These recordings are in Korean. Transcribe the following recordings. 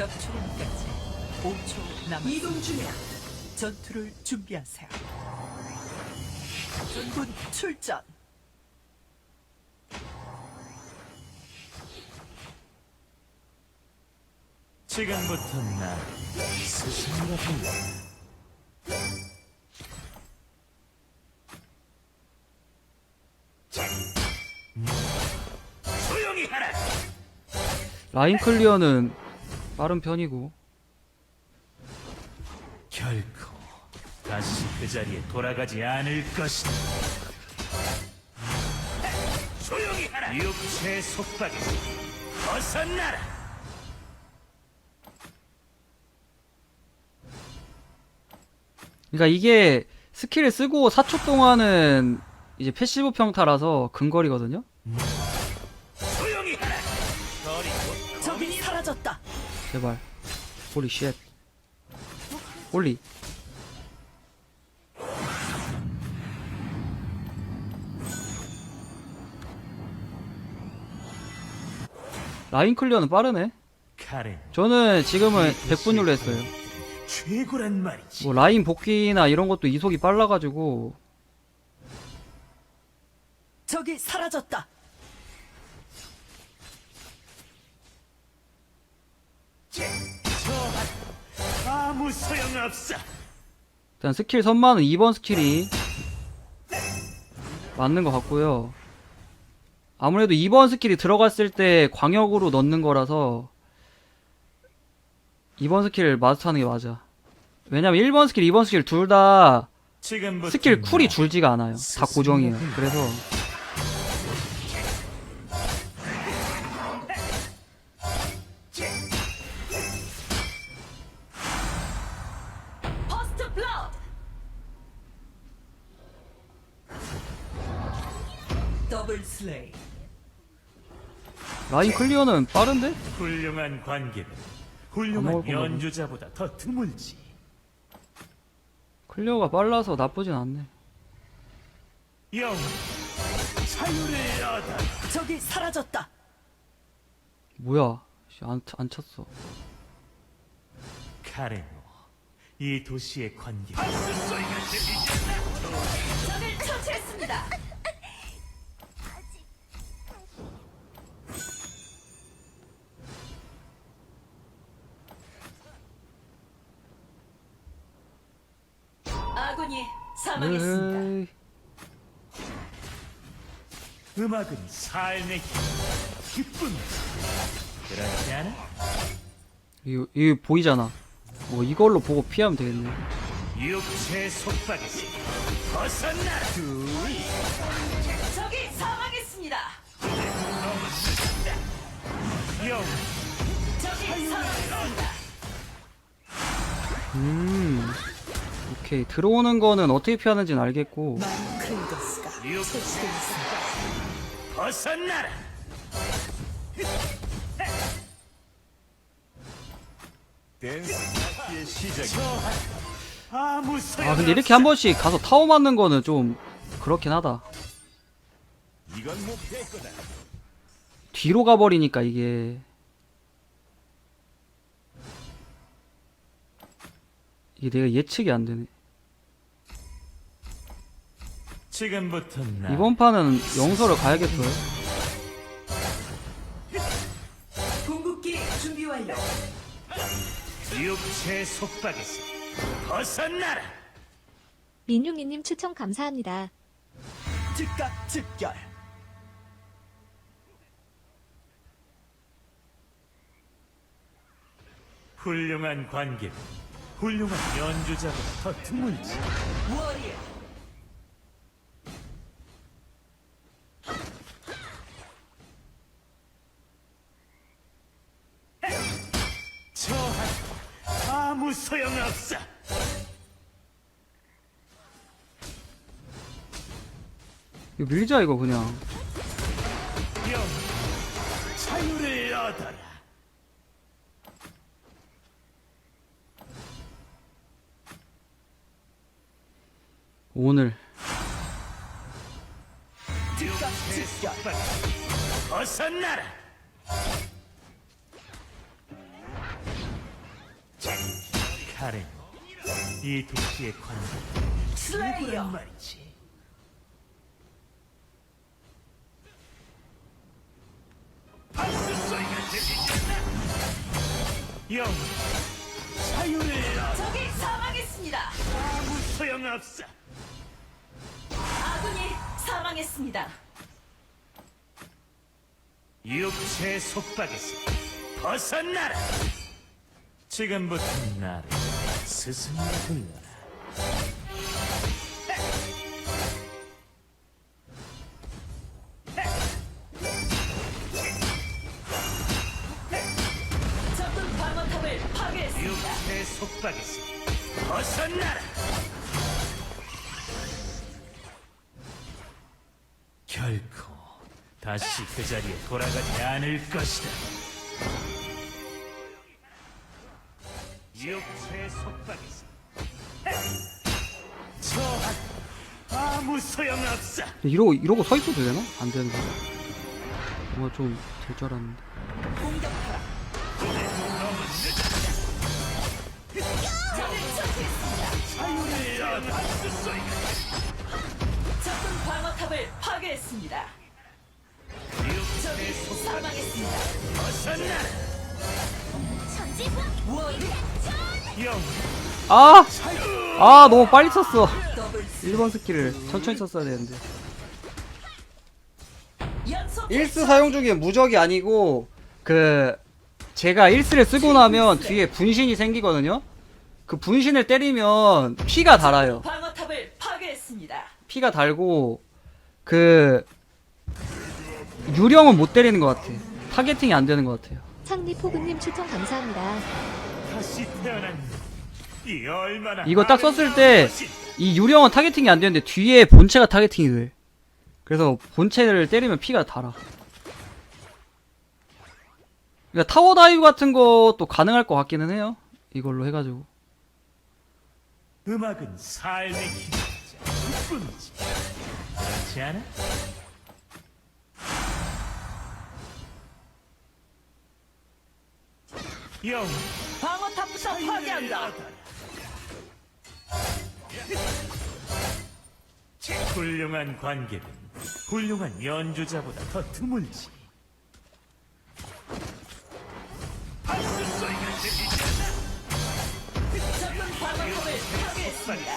적출현까지 5초 남았습니다. 이동 중이야. 전투를 준비하세요. 전군 출전. 지금부터 나 스승이라 불러. 조용히 하라. 라인 클리어는 빠른 편이고 결코 다시 그 자리에 돌아가지 않을 것이다. 조용히 하라. 육체의 속박에서 벗어나라. 그러니까 이게 스킬을 쓰고 4초 동안은 이제 패시브 평타라서 근거리거든요 제발. 홀리 쉣 홀리 라인 클리어는 빠르네. 저는 지금은 100분율로 했어요. 뭐 라인 복귀나 이런 것도 이속이 빨라가지고. 적이 사라졌다. 아무 소용없어. 일단 스킬 선만은 2번 스킬이 맞는 것 같고요. 아무래도 2번 스킬이 들어갔을 때 광역으로 넣는 거라서 2번 스킬을 마스터하는 게 맞아. 왜냐면 1번 스킬, 2번 스킬 둘 다 스킬 쿨이 나 줄지가 않아요. 다 고정이에요. 그래서 슬레이. 라인 클리어는 빠른데? 훌륭한 관계는 안 훌륭한 먹을 건가 보네. 연주자보다 더 드물지. 클리어가 빨라서 나쁘진 않네. 영 자유를 얻어. 적이 사라졌다. 뭐야? 씨, 안, 안 쳤어. 카레노, 이 도시의 관계. 적을 처치했습니다. 아군이 사망했습니다. 에이, 음악은 삶의 힘, 기쁨. 그렇지 않아? 이거, 이거 보이잖아. 뭐 이걸로 보고 피하면 되겠네. 육체의 속박에서 벗어나라. 적이 사망했습니다. 영 적이 사망했습니다. 음, 오케이. 들어오는 거는 어떻게 피하는지는 알겠고. 벗어나라. 아, 근데 이렇게 한 번씩 가서 타워 맞는 거는 좀 그렇긴 하다. 뒤로 가버리니까 이게. 이게 내가 예측이 안 되네. 지금부터 나 이번 판은 영서를 가야겠어요. 궁극기 준비 완료. 육체의 속박에서 벗어나라. 민용이님 추천 감사합니다. 즉각 즉결. 훌륭한 관계는 훌륭한 드물지. 워리어. 저한 아무 소용없어. 이거 밀자 이거 그냥. 영 자유를 얻어라. 오늘 즉결. 벗어나라. 카렌, 이 도시의 관계 슬레이어? 영, 자유를 얻어 적이 사망했습니다. 아무 소용없어. 아군이 사망했습니다. 육체의 속박에서 벗어나라. 지금부터 나를 스승이 불러라. 적군 방어탑을 파괴했습니다. 육체의 속박에서 벗어나라. 그 자리에 돌아가지 않을 것이다. 육체의 속박에서 저한 아무 소용없어. 이러고 이러고 서 있어도 되나? 안 되는 거야. 뭔가 좀될 줄 알았는데. 공격하라. 적을 처치했습니다. 자유를 소리가 적군 방어탑을 파괴했습니다. 적이 사망했습니다. 영 아! 아 너무 빨리. 더블 1번 스킬을 천천히 썼어야 되는데. 연속 1스 사용 중에 무적이 아니고 그 제가 1스를 쓰고 나면 뒤에 분신이 생기거든요. 그 분신을 때리면 피가 달아요. 방어탑을 파괴했습니다. 피가 달고 그 유령은 못 때리는 것 같아. 타겟팅이 안 되는 것 같아요. 창리포근님 추천 감사합니다. 다시 태어난 이 얼마나 이거 딱 썼을 때 이 유령은 타겟팅이 안 되는데 뒤에 본체가 타겟팅이 돼. 그래서 본체를 때리면 피가 달아. 그러니까 타워 다이브 같은 것도 가능할 것 같기는 해요. 이걸로 해가지고. 음악은 삶의 기술자 뿐이지 그렇지 않아? 영 방어 탑부터 파괴한다. 훌륭한 관객은 훌륭한 연주자보다 더 드물지 적군 방어탑을 파괴했습니다.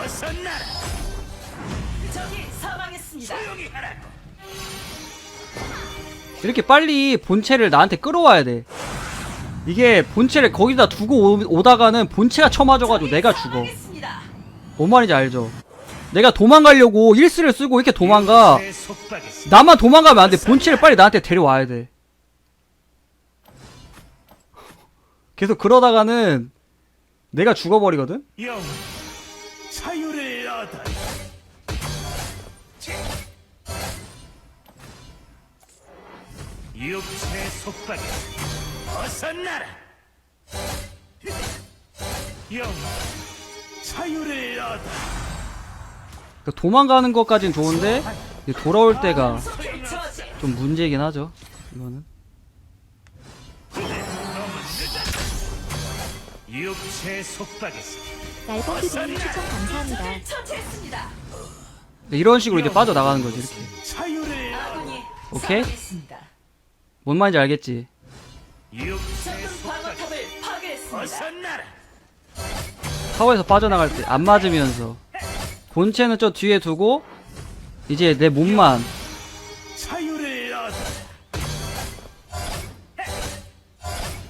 어서 나라 적이 사망했습니다. 조용히 하라고 이렇게 빨리 본체를 나한테 끌어와야 돼. 이게 본체를 거기다 두고 오- 오다가는 본체가 쳐맞아가지고 내가 죽어. 뭔 말인지 알죠? 내가 도망가려고 1스를 쓰고 이렇게 도망가. 나만 도망가면 안 돼. 본체를 빨리 나한테 데려와야 돼. 계속 그러다가는 내가 죽어버리거든? 육체의 속박에 벗어나라 영 자유를 얻어 그러니까 도망가는 것까진 좋은데 이제 돌아올 때가. 좀 문제이긴 하죠. 이거는. 육체의 속박에서 날봉기님 추천 감사합니다. 근데 이런 식으로 이제 빠져나가는 거지, 이렇게. 오케이. 뭔 말인지 알겠지? 적군 방어탑을 파괴했습니다. 타워에서 빠져나갈 때 안 맞으면서 본체는 저 뒤에 두고 이제 내 몸만 자유를 얻어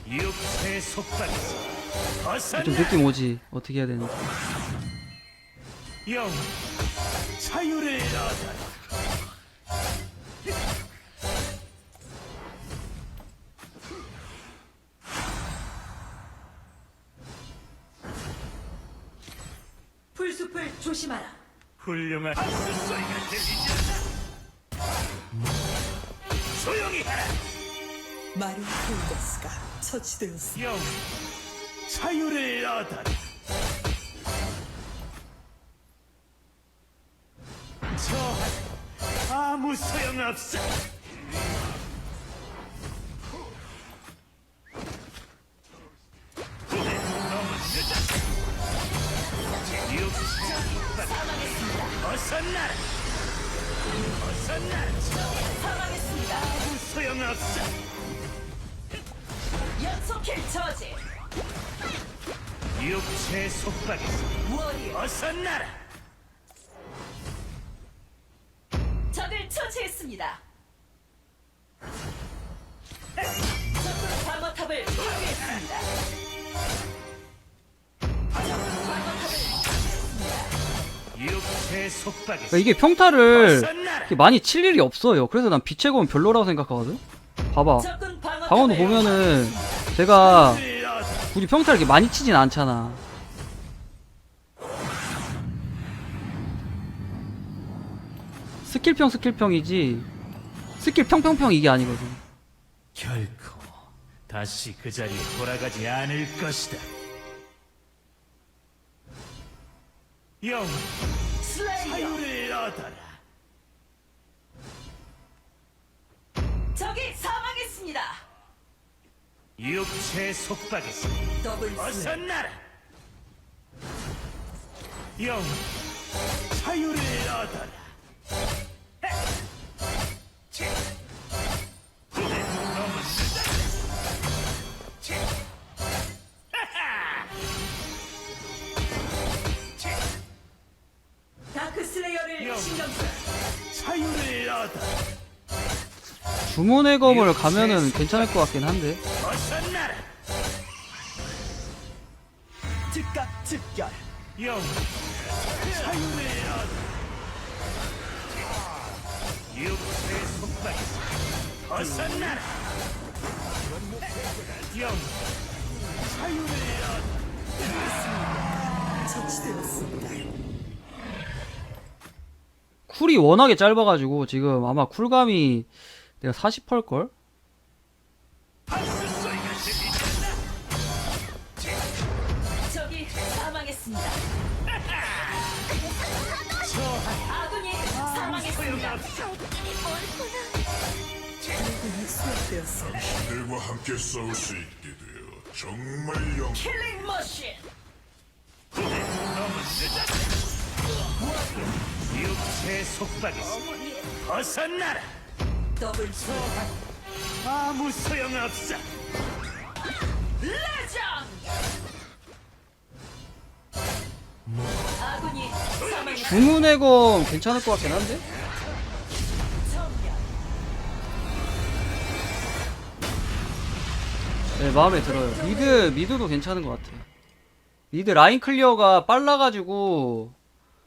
육체의 속박에서 좀 느낌 오지? 어떻게 해야 되는지. 영 자유를 얻어 훌륭한 소리가 들리지? 조용히 하라 마루 폴더스가 처치되었습니다. 영 자유를 얻어라 저 아무 소용없어 어서 나라. 어서 나라. 사망했습니다. 소용없어. 연속킬 저지. 육체 속박에서 워리어. 어서 나라. 적을 처치했습니다. 적군 방어탑을 파괴했습니다. 그러니까 이게 평타를. 이렇게 많이 칠 일이 없어요. 그래서 난 빛의 검은 별로라고 생각하거든. 봐봐. 강원도 보면은 제가. 굳이 평타를 이렇게 많이 치진 않잖아. 스킬평 스킬평이지 스킬 평평평 이게 아니거든. 결코 다시 그 자리에 돌아가지 않을 것이다. 영. 자유를 얻어라. 적이 사망했습니다. 육체 속박에서 더블 어서 슬. 나라. 영 자유를 얻어라. 주문의 검을 가면은 괜찮을 것 같긴 한데. 즉각 즉결. 영. 육체 어서 나라. 영. 쿨이 워낙에 짧아가지고 지금 아마 쿨감이 내가 40펄걸? 박수 소리가 들리잖아. 적이 사망했습니다. 아군이 사망했습니다. 그들과 함께 싸울 수 있게 되어 정말 영 킬링 머신. 육체 속박에서 어서 나라. 더블 슬. 아무 소용없어. 레전. 아군이 사망했습니다. 주문의 검 괜찮을 것 같긴 한데? 네, 마음에 들어요. 미드, 미드도 괜찮은 것 같아요. 미드 라인 클리어가 빨라가지고,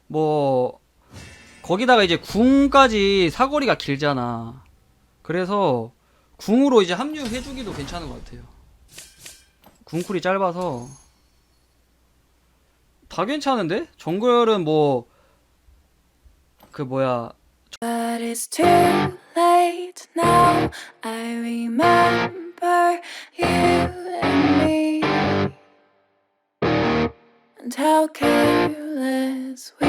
뭐, 거기다가 이제 궁까지 사거리가 길잖아. 그래서, 궁으로 이제 합류해주기도 괜찮은 것 같아요. 궁쿨이 짧아서. 다 괜찮은데? 정글은 뭐, 그 뭐야, But it's too late now. I remember you and me, and how careless we